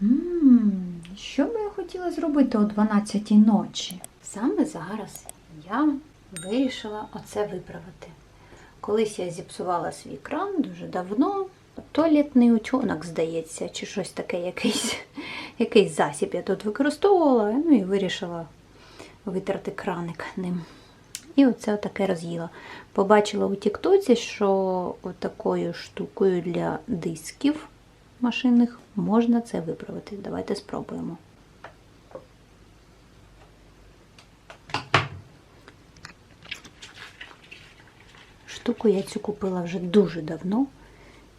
Ммм, що би я хотіла зробити о 12 ночі? Саме зараз я вирішила оце виправити. Колись я зіпсувала свій кран дуже давно. Туалетний утюнок, здається, чи щось таке, якийсь, якийсь засіб я тут використовувала, ну і вирішила витерти краник ним. І оце таке роз'їла. Побачила у Тіктоці, що такою штукою для дисків машинних можна це виправити. Давайте спробуємо. Штуку я цю купила вже дуже давно.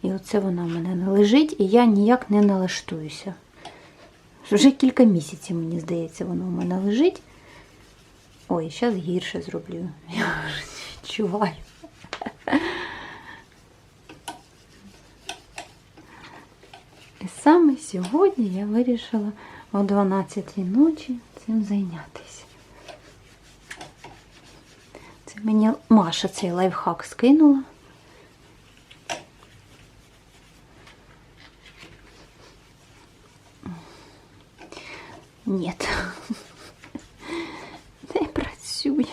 І оце вона в мене не лежить, і я ніяк не налаштуюся. Вже кілька місяців, мені здається, воно у мене лежить. Ой, зараз гірше зроблю. Я вже відчуваю. І саме сьогодні я вирішила о 12 ночі цим зайнятися. Це мені Маша цей лайфхак скинула. Ні. Не працює.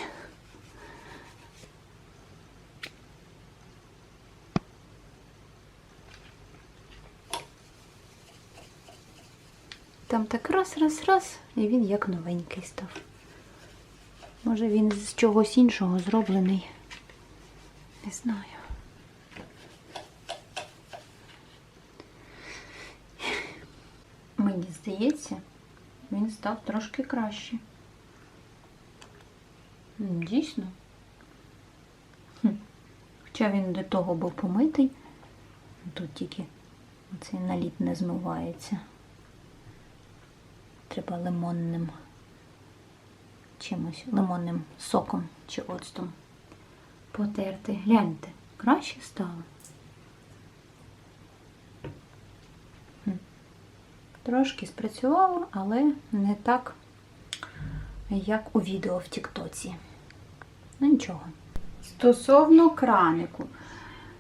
Там так раз, раз, раз, і він як новенький став. Може він з чогось іншого зроблений. Не знаю. Мені здається, він став трошки краще. Дійсно. Хоча він до того був помитий, тут тільки цей наліт не змивається. Треба лимонним чимось, лимонним соком чи оцтом потерти. Гляньте, краще стало. Трошки спрацювало, але не так, як у відео в Тіктоці. Ну нічого. Стосовно кранику,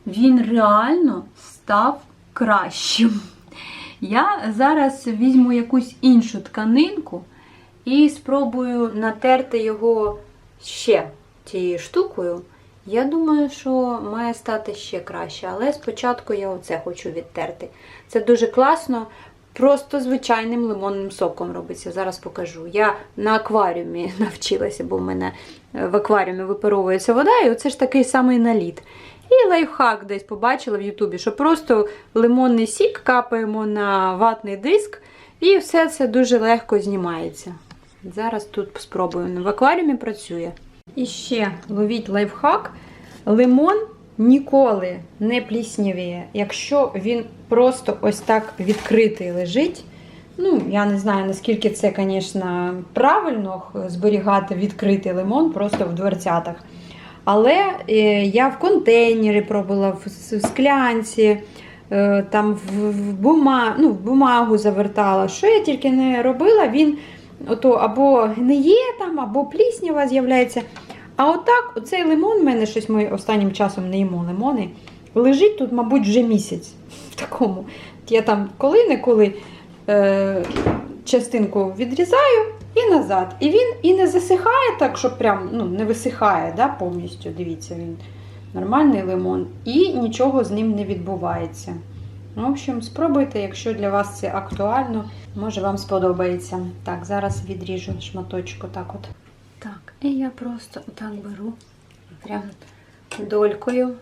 він реально став кращим. Я зараз візьму якусь іншу тканинку і спробую натерти його ще цією штукою. Я думаю, що має стати ще краще, але спочатку я оце хочу відтерти. Це дуже класно, просто звичайним лимонним соком робиться. Зараз покажу. Я на акваріумі навчилася, бо в мене в акваріумі випаровується вода, і оце ж такий самий наліт. І лайфхак десь побачила в Ютубі, що просто лимонний сік капаємо на ватний диск, і все це дуже легко знімається. Зараз тут спробую. В акваріумі працює. І ще ловіть лайфхак. Лимон ніколи не пліснявіє, якщо він просто ось так відкритий лежить. Ну, я не знаю, наскільки це, звісно, правильно зберігати відкритий лимон просто в дверцятах. Але е, я в контейнері пробувала, в склянці, е, там в, бума, ну, в бумагу завертала. Що я тільки не робила, він ото або гниє там, або пліснява з'являється. А отак, оцей лимон, в мене щось ми останнім часом не їмо лимони, лежить тут, мабуть, вже місяць в такому. Я там коли-неколи е, частинку відрізаю і назад. І він і не засихає так, що прям ну, не висихає да, повністю. Дивіться, він нормальний лимон, і нічого з ним не відбувається. В общем, спробуйте, якщо для вас це актуально, може вам сподобається. Так, зараз відріжу шматочку так от. Так, і я просто так беру прям долькою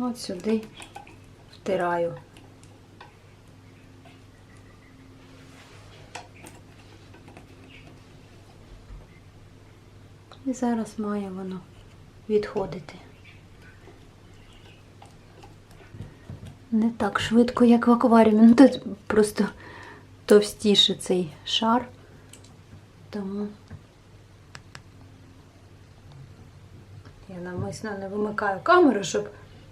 от сюди втираю. І зараз має воно відходити. Не так швидко, як в акваріумі. Ну, тут просто товстіше цей шар. Тому я навмисно не вимикаю камеру, щоб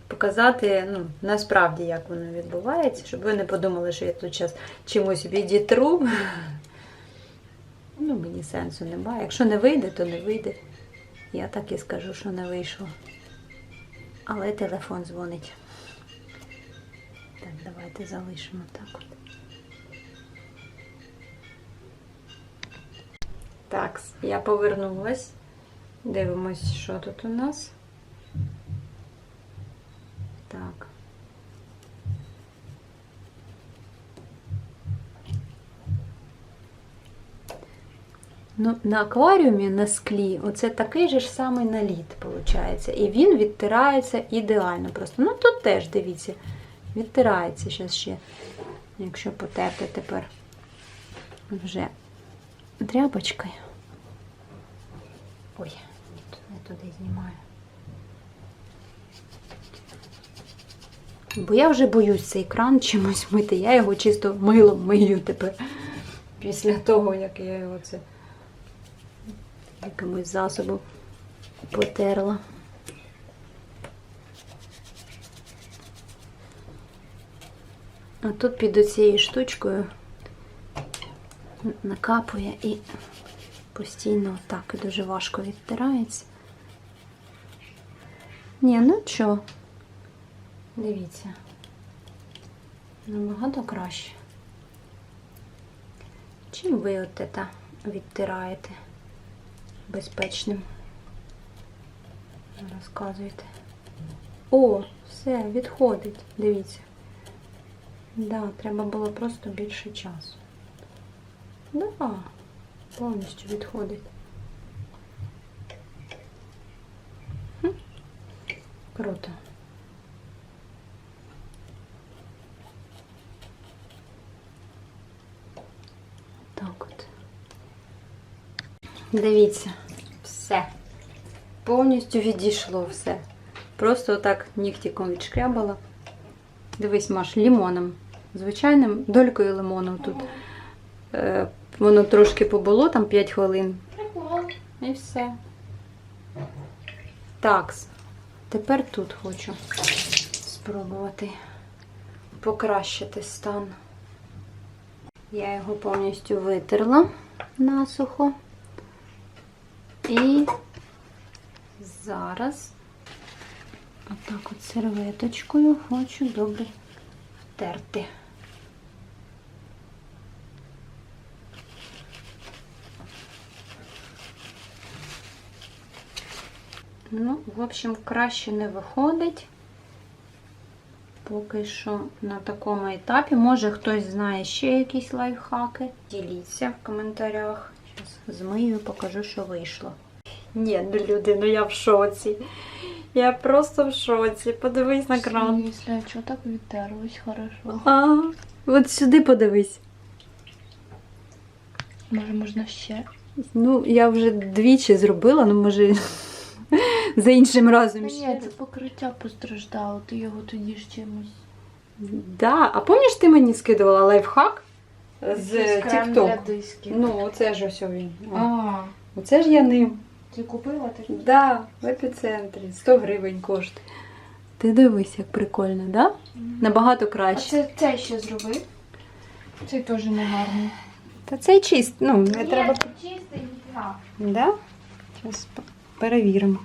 показати ну, насправді, як воно відбувається, щоб ви не подумали, що я тут зараз чимось відітру ну мені сенсу немає. Якщо не вийде, то не вийде. Я так і скажу, що не вийшло. Але телефон дзвонить. Так, давайте залишимо так. от. Так, я повернулась. Дивимось, що тут у нас. Ну, на акваріумі на склі оце такий же ж самий наліт, виходить. І він відтирається ідеально просто. Ну тут теж, дивіться, відтирається зараз ще, якщо потерти тепер вже тряпочкою. Ой, не туди знімаю. Бо я вже боюсь цей кран чимось мити. Я його чисто милом мию тепер. Після того, як я його це якимось засобом потерла. А тут під оцією штучкою накапує і постійно так дуже важко відтирається. Ні, ну що, дивіться, набагато краще. Чим ви от це відтираєте безпечним? Розказуйте. О, все, відходить, дивіться. Да, треба було просто більше часу. Да, повністю відходить. Круто. Так от. Дивіться, все. Повністю відійшло все. Просто отак нігтиком відшкрябала. Дивись, Маш, лімоном. Звичайним долькою лимону тут. Е, воно трошки побуло, там 5 хвилин. Прикол. І все. Так, тепер тут хочу спробувати покращити стан. Я його повністю витерла насухо. І зараз отак от серветочкою хочу добре втерти. Ну, в общем, краще не виходить. Поки що на такому етапі. Може хтось знає ще якісь лайфхаки. Діліться в коментарях. Зараз змию і покажу, що вийшло. Ні, ну люди, ну я в шоці. Я просто в шоці. Подивись на кран. Если что так відтерлось, хорошо. А, от сюди подивись. Може, можна ще? Ну, я вже двічі зробила, ну може за іншим разом Та ще. ні, це покриття постраждало, ти його тоді ж чимось. Да. А пам'ятаєш, ти мені скидувала лайфхак з TikTok? Ну, оце ж ось він. А, Оце ж я ним. ти купила такий? Да, в епіцентрі. 100 гривень коштує. Ти дивись, як прикольно, да? Набагато краще. А краще. це ще зроби. Цей теж не гарний. Та цей чист, ну, не треба. чистий, ніфіга. Да? Зараз перевіримо.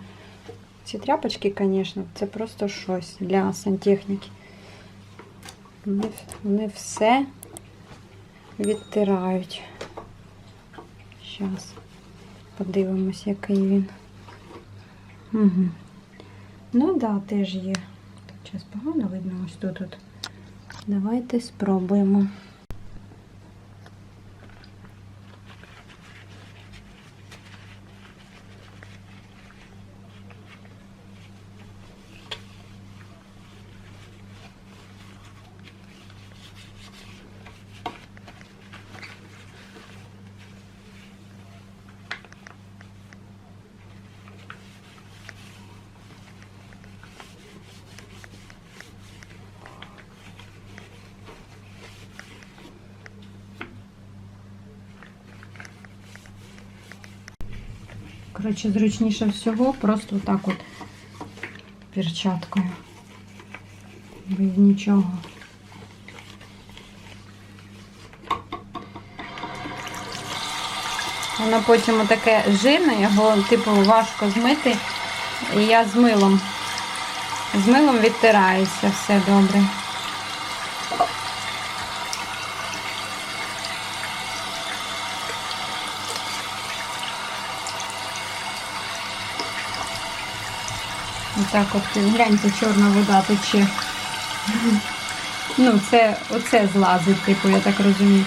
Ці тряпочки, звісно, це просто щось для сантехніки. Вони, вони все відтирають. Зараз подивимось, який він. Угу. Ну так, да, теж є. Зараз погано видно ось тут. Давайте спробуємо. Коротше, зручніше всього просто так от перчаткою. Без нічого. Воно потім таке жирне, його типу важко змити. І я з милом. З милом відтирається все добре. Отак от гляньте, чорна вода тече. Ну, це оце злазить, типу, я так розумію.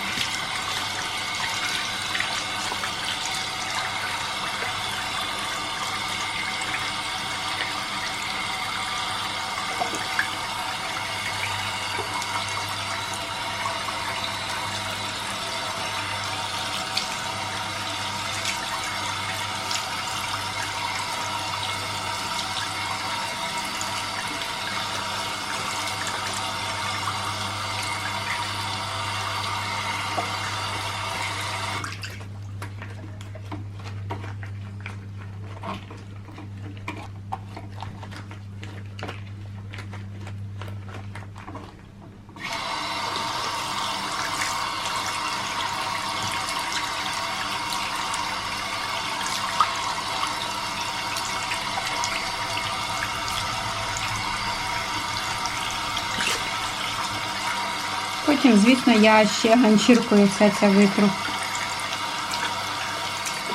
Потім, звісно, я ще ганчіркою все це витру.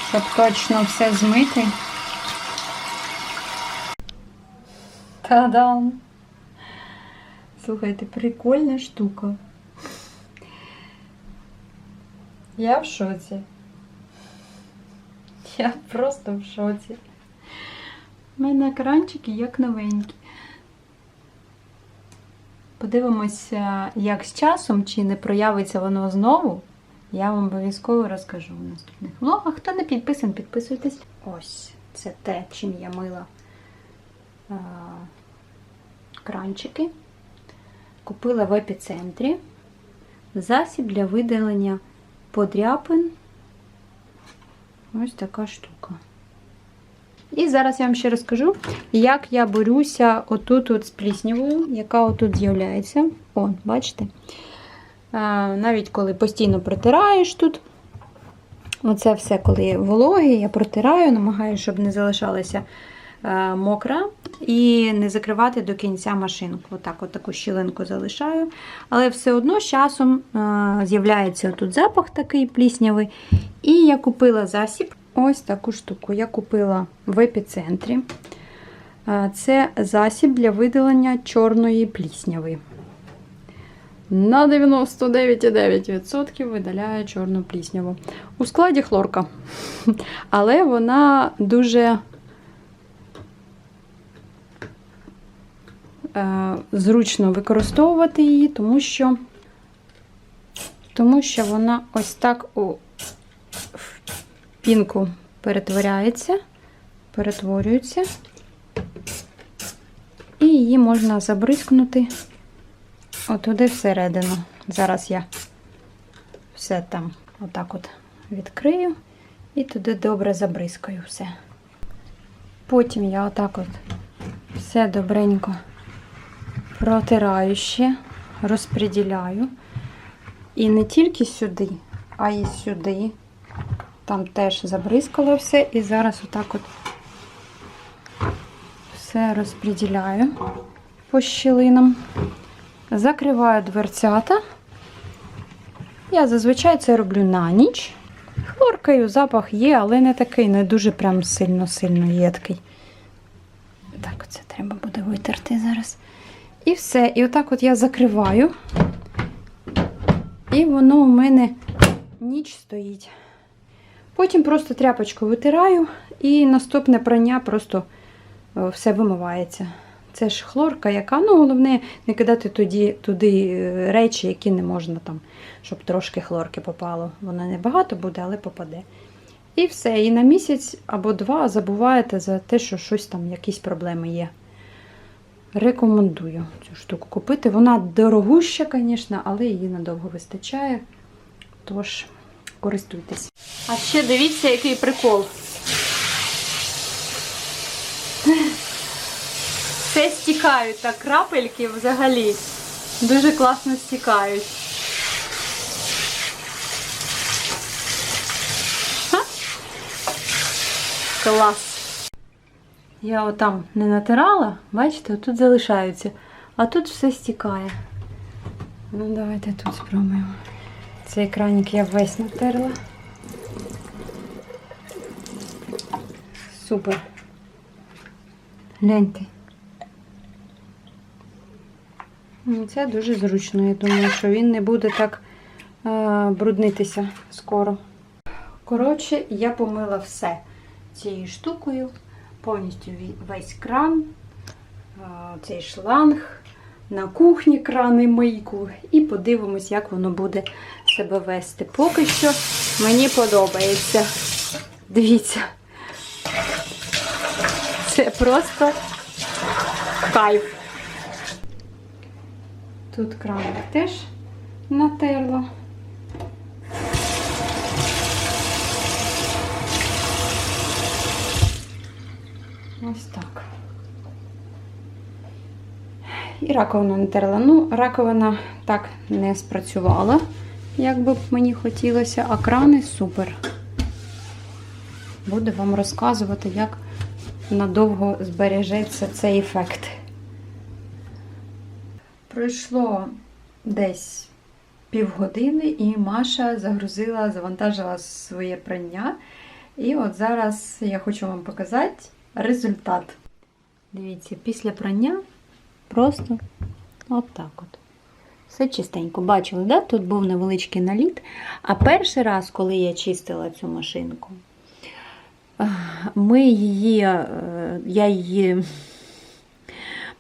Щоб точно все змити. Та-дам! Слухайте, прикольна штука. Я в шоці. Я просто в шоці. У мене екранчики як новенькі. Подивимося, як з часом, чи не проявиться воно знову. Я вам обов'язково розкажу в наступних влогах. Хто не підписаний, підписуйтесь. Ось це те, чим я мила а, кранчики. Купила в епіцентрі засіб для видалення подряпин. Ось така штука. І зараз я вам ще розкажу, як я борюся отут от з пліснявою, яка отут з'являється. О, бачите? Навіть коли постійно протираєш тут. Оце все, коли вологе, я протираю, намагаюся, щоб не залишалася мокра. І не закривати до кінця машинку. Отак, от таку щілинку залишаю. Але все одно з часом з'являється тут запах такий пліснявий. І я купила засіб. Ось таку штуку я купила в епіцентрі. Це засіб для видалення чорної плісняви. На 99,9% видаляє чорну плісняву. У складі хлорка. Але вона дуже е, зручно використовувати її, тому що, тому що вона ось так пінку перетворяється, перетворюється, і її можна забризкнути отуди всередину. Зараз я все там отак от відкрию і туди добре забризкаю все. Потім я отак от все добренько протираю ще, розподіляю. І не тільки сюди, а й сюди. Там теж забризкало все. І зараз отак от все розподіляю по щілинам. Закриваю дверцята. Я зазвичай це роблю на ніч. Хлоркою запах є, але не такий, не дуже прям сильно-сильно єдкий. Так, це треба буде витерти зараз. І все. І отак от я закриваю. І воно у мене ніч стоїть. Потім просто тряпочку витираю, і наступне прання просто е, все вимивається. Це ж хлорка, яка, ну, головне, не кидати туди, туди е, речі, які не можна там, щоб трошки хлорки попало. Воно не багато буде, але попаде. І все. І на місяць або два забуваєте за те, що щось там, якісь проблеми є. Рекомендую цю штуку купити. Вона дорогуща, звісно, але її надовго вистачає. Тож, користуйтесь. А ще дивіться, який прикол. Все стікають так крапельки взагалі. Дуже класно стікають. Клас. Я отам не натирала, бачите, тут залишаються, а тут все стікає. Ну, давайте тут спробуємо. Цей краник я весь натерла. Супер. Гляньте, Ну, Це дуже зручно. Я думаю, що він не буде так е, бруднитися скоро. Коротше, я помила все цією штукою, повністю весь кран, е, цей шланг, на кухні крани мийку. І подивимось, як воно буде себе вести. Поки що мені подобається. Дивіться. Це просто кайф. Тут краник теж натерла. Ось так. І раковину натерла. Ну, раковина так не спрацювала, як би б мені хотілося, а крани супер. Буду вам розказувати, як надовго збережеться цей ефект. Пройшло десь півгодини, і Маша загрузила, завантажила своє прання. І от зараз я хочу вам показати результат. Дивіться, після прання просто от так от. Все чистенько. Бачили, да? тут був невеличкий наліт. А перший раз, коли я чистила цю машинку, ми її, е, я її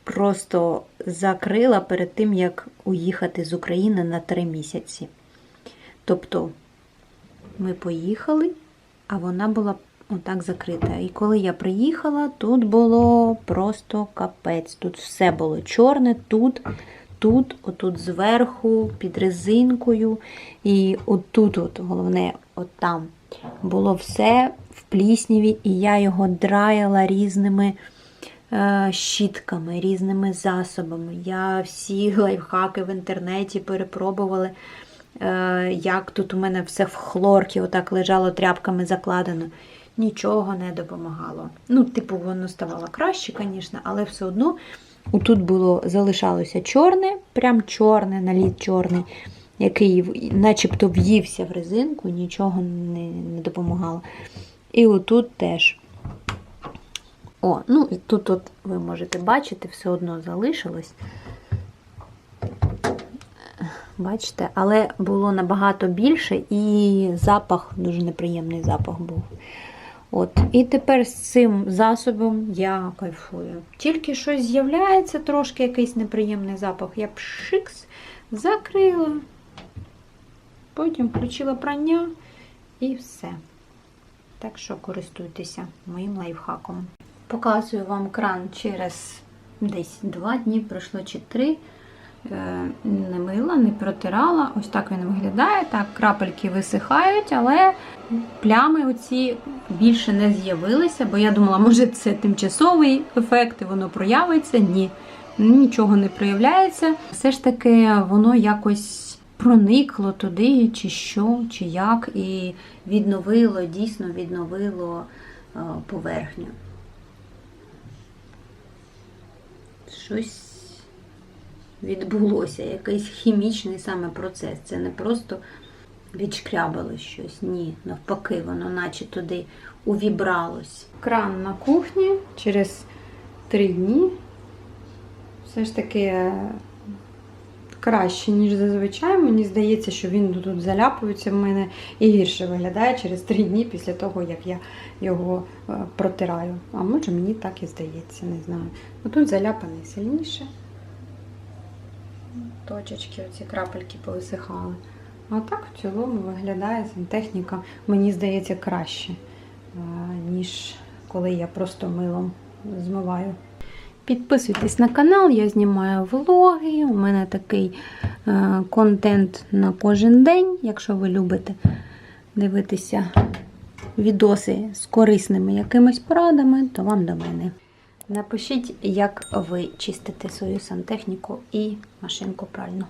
просто закрила перед тим, як уїхати з України на три місяці. Тобто ми поїхали, а вона була отак закрита. І коли я приїхала, тут було просто капець. Тут все було чорне, тут, тут, отут зверху, під резинкою. І отут, от, головне, от там було все в плісняві, і я його драяла різними е, щітками, різними засобами. Я всі лайфхаки в інтернеті перепробувала, е, як тут у мене все в хлорці, отак лежало тряпками закладено. Нічого не допомагало. Ну, типу, воно ставало краще, звісно, але все одно тут було залишалося чорне, прям чорне, наліт чорний, який начебто в'ївся в резинку, нічого не, не допомагало. І отут теж. О, ну і тут от ви можете бачити, все одно залишилось. Бачите, але було набагато більше і запах, дуже неприємний запах був. От. І тепер з цим засобом я кайфую. Тільки щось з'являється, трошки якийсь неприємний запах. Я пшикс, закрила, потім включила прання і все. Так що користуйтеся моїм лайфхаком. Показую вам кран через десь 2 дні, пройшло чи 3. Е, Не мила, не протирала. Ось так він виглядає. Так, крапельки висихають, але плями оці більше не з'явилися, бо я думала, може це тимчасовий ефект, і воно проявиться. Ні, нічого не проявляється. Все ж таки, воно якось проникло туди, чи що, чи як, і відновило, дійсно відновило е, поверхню. Щось відбулося, якийсь хімічний саме процес. Це не просто відшкрябало щось. Ні, навпаки, воно наче туди увібралось. Кран на кухні через три дні. Все ж таки е, краще, ніж зазвичай. Мені здається, що він тут заляпується в мене і гірше виглядає через три дні після того, як я його е, протираю. А може мені так і здається, не знаю. Тут заляпаний сильніше точечки, оці крапельки повисихали. А так в цілому виглядає сантехніка, мені здається, краще, ніж коли я просто милом змиваю. Підписуйтесь на канал, я знімаю влоги. У мене такий е, контент на кожен день. Якщо ви любите дивитися відоси з корисними якимись порадами, то вам до мене. Напишіть, як ви чистите свою сантехніку і машинку пральну.